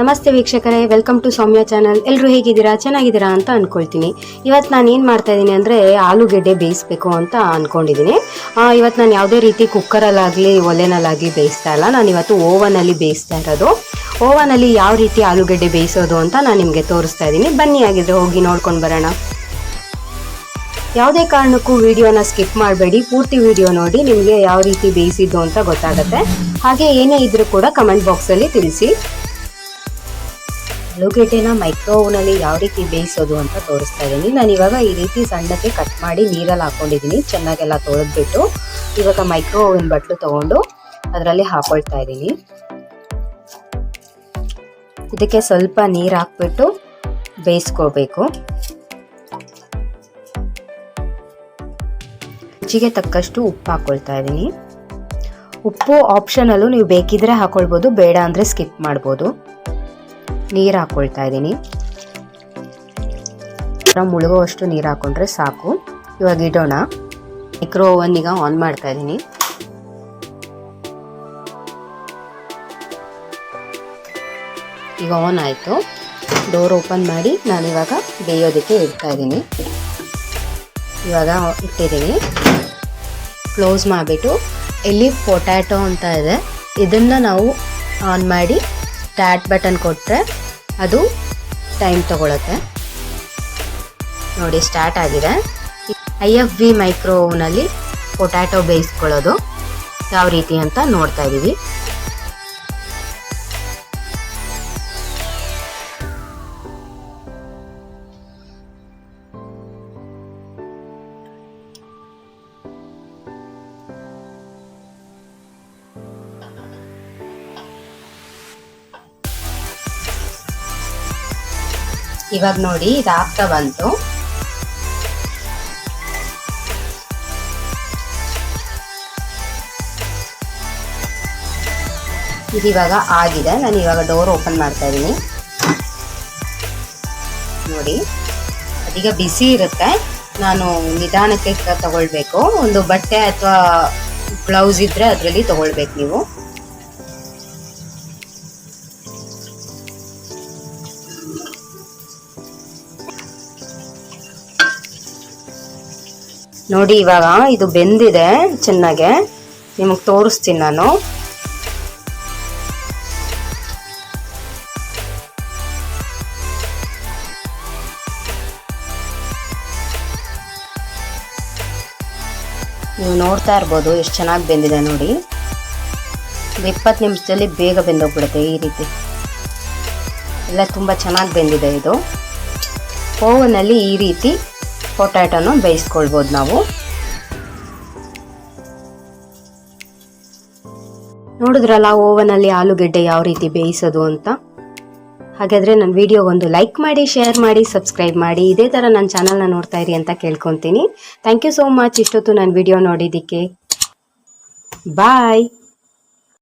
ನಮಸ್ತೆ ವೀಕ್ಷಕರೇ welcome to Soumya channel ಎಲ್ಲರೂ ಹೇಗಿದ್ದೀರಾ? ಚೆನ್ನಾಗಿದ್ದೀರಾ ಅಂತ ಅನ್ಕೊಳ್ತೀನಿ. ಇವತ್ತು ನಾನು ಏನು ಮಾಡ್ತಾ ಇದ್ದೀನಿ ಅಂದರೆ ಆಲೂಗೆಡ್ಡೆ ಬೇಯಿಸ್ಬೇಕು ಅಂತ ಅಂದ್ಕೊಂಡಿದ್ದೀನಿ ಇವತ್ತು ನಾನು ಯಾವುದೇ ರೀತಿ ಕುಕ್ಕರಲ್ಲಾಗಲಿ, ಒಲೆನಲ್ಲಾಗಲಿ ಬೇಯಿಸ್ತಾ ಇಲ್ಲ. ನಾನು ಇವತ್ತು ಓವನಲ್ಲಿ ಬೇಯಿಸ್ತಾ ಇರೋದು. ಓವನಲ್ಲಿ ಯಾವ ರೀತಿ ಆಲೂಗೆಡ್ಡೆ ಬೇಯಿಸೋದು ಅಂತ ನಾನು ನಿಮಗೆ ತೋರಿಸ್ತಾ ಇದ್ದೀನಿ. ಬನ್ನಿ ಆಗಿದ್ರೆ ಹೋಗಿ ನೋಡ್ಕೊಂಡು ಬರೋಣ. ಯಾವುದೇ ಕಾರಣಕ್ಕೂ ವಿಡಿಯೋನ ಸ್ಕಿಪ್ ಮಾಡಬೇಡಿ. ಪೂರ್ತಿ ವಿಡಿಯೋ ನೋಡಿ ನಿಮಗೆ ಯಾವ ರೀತಿ ಬೇಯಿಸಿದ್ದು ಅಂತ ಗೊತ್ತಾಗುತ್ತೆ. ಹಾಗೆ ಏನೇ ಇದ್ರೂ ಕೂಡ ಕಮೆಂಟ್ ಬಾಕ್ಸಲ್ಲಿ ತಿಳಿಸಿ. ಆಲೂಗೆಡ್ಡೆನ ಮೈಕ್ರೋವ್ನಲ್ಲಿ ಯಾವ ರೀತಿ ಬೇಯಿಸೋದು ಅಂತ ತೋರಿಸ್ತಾ ಇದ್ದೀನಿ ನಾನು ಇವಾಗ ಈ ರೀತಿ ಸಣ್ಣಕ್ಕೆ ಕಟ್ ಮಾಡಿ ನೀರಲ್ಲಿ ಹಾಕೊಂಡಿದ್ದೀನಿ ಚೆನ್ನಾಗೆಲ್ಲ ತೊಳೆದ್ಬಿಟ್ಟು ಇವಾಗ ಮೈಕ್ರೋ ಓವನ್ ಬಟ್ಲು ತಗೊಂಡು ಅದರಲ್ಲಿ ಹಾಕೊಳ್ತಾ ಇದ್ದೀನಿ ಇದಕ್ಕೆ ಸ್ವಲ್ಪ ನೀರು ಹಾಕ್ಬಿಟ್ಟು ಬೇಯಿಸ್ಕೋಬೇಕು ರುಚಿಗೆ ತಕ್ಕಷ್ಟು ಉಪ್ಪು ಹಾಕ್ಕೊಳ್ತಾ ಇದ್ದೀನಿ ಉಪ್ಪು ಆಪ್ಷನಲ್ಲೂ ನೀವು ಬೇಕಿದ್ರೆ ಹಾಕೊಳ್ಬೋದು, ಬೇಡ ಅಂದರೆ ಸ್ಕಿಪ್ ಮಾಡ್ಬೋದು. ನೀರು ಹಾಕ್ಕೊಳ್ತಾ ಇದ್ದೀನಿ. ಮುಳುಗುವಷ್ಟು ನೀರು ಹಾಕೊಂಡ್ರೆ ಸಾಕು. ಇವಾಗ ಇಡೋಣ. ಮೈಕ್ರೋ ಓವನ್ ಈಗ ಆನ್ ಮಾಡ್ತಾ ಇದ್ದೀನಿ. ಈಗ ಆನ್ ಆಯಿತು. ಡೋರ್ ಓಪನ್ ಮಾಡಿ ನಾನಿವಾಗ ಬೇಯೋದಕ್ಕೆ ಇಡ್ತಾ ಇದ್ದೀನಿ. ಇವಾಗ ಇಟ್ಟಿದ್ದೀನಿ. ಕ್ಲೋಸ್ ಮಾಡಿಬಿಟ್ಟು ಇಲ್ಲಿ ಪೊಟ್ಯಾಟೊ ಅಂತ ಇದೆ. ಇದನ್ನು ನಾವು ಆನ್ ಮಾಡಿ ಸ್ಟಾರ್ಟ್ ಬಟನ್ ಕೊಟ್ಟರೆ ಅದು ಟೈಮ್ ತಗೊಳುತ್ತೆ. ನೋಡಿ ಸ್ಟಾರ್ಟ್ ಆಗಿದೆ. ಐ ಎಫ್ ವಿ ಮೈಕ್ರೋವ್ನಲ್ಲಿ ಪೊಟ್ಯಾಟೊ ಬೇಯಿಸ್ಕೊಳ್ಳೋದು ಯಾವ ರೀತಿ ಅಂತ ನೋಡ್ತಾ ಇದ್ದೀವಿ ಇವಾಗ ನೋಡಿ ಇದು ಆಗ್ತಾ ಬಂತು. ಇದು ಇವಾಗ ಆಗಿದೆ. ನಾನು ಇವಾಗ ಡೋರ್ ಓಪನ್ ಮಾಡ್ತಾ ಇದ್ದೀನಿ ನೋಡಿ. ಅದೀಗ ಬಿಸಿ ಇರುತ್ತೆ. ನಾನು ನಿಧಾನಕ್ಕೆ ತಗೊಳ್ಬೇಕು. ಒಂದು ಬಟ್ಟೆ ಅಥವಾ ಬ್ಲೌಸ್ ಇದ್ರೆ ಅದರಲ್ಲಿ ತಗೊಳ್ಬೇಕು ನೀವು. ನೋಡಿ ಇವಾಗ ಇದು ಬೆಂದಿದೆ ಚೆನ್ನಾಗೆ. ನಿಮಗೆ ತೋರಿಸ್ತೀನಿ ನಾನು. ನೀವು ನೋಡ್ತಾ ಇರ್ಬೋದು ಎಷ್ಟು ಚೆನ್ನಾಗಿ ಬೆಂದಿದೆ ನೋಡಿ. ಇಪ್ಪತ್ತು ನಿಮಿಷದಲ್ಲಿ ಬೇಗ ಬೆಂದೋಗ್ಬಿಡುತ್ತೆ ಈ ರೀತಿ. ಎಲ್ಲ ತುಂಬ ಚೆನ್ನಾಗಿ ಬೆಂದಿದೆ ಇದು. ಓವನಲ್ಲಿ ಈ ರೀತಿ ಪೊಟ್ಯಾಟೊನ ಬೇಯಿಸ್ಕೊಳ್ಬೋದು ನಾವು. ನೋಡಿದ್ರಲ್ಲ ಓವನಲ್ಲಿ ಆಲೂಗೆಡ್ಡೆ ಯಾವ ರೀತಿ ಬೇಯಿಸೋದು ಅಂತ? ಹಾಗಾದರೆ ನನ್ನ ವಿಡಿಯೋಗೊಂದು ಲೈಕ್ ಮಾಡಿ, ಶೇರ್ ಮಾಡಿ, ಸಬ್ಸ್ಕ್ರೈಬ್ ಮಾಡಿ. ಇದೇ ಥರ ನನ್ನ ಚಾನಲ್ನ ನೋಡ್ತಾ ಇರಿ ಅಂತ ಕೇಳ್ಕೊತೀನಿ. Thank you so much. ಇಷ್ಟೊತ್ತು ನನ್ನ ವಿಡಿಯೋ ನೋಡಿದ್ದಕ್ಕೆ. ಬಾಯ್.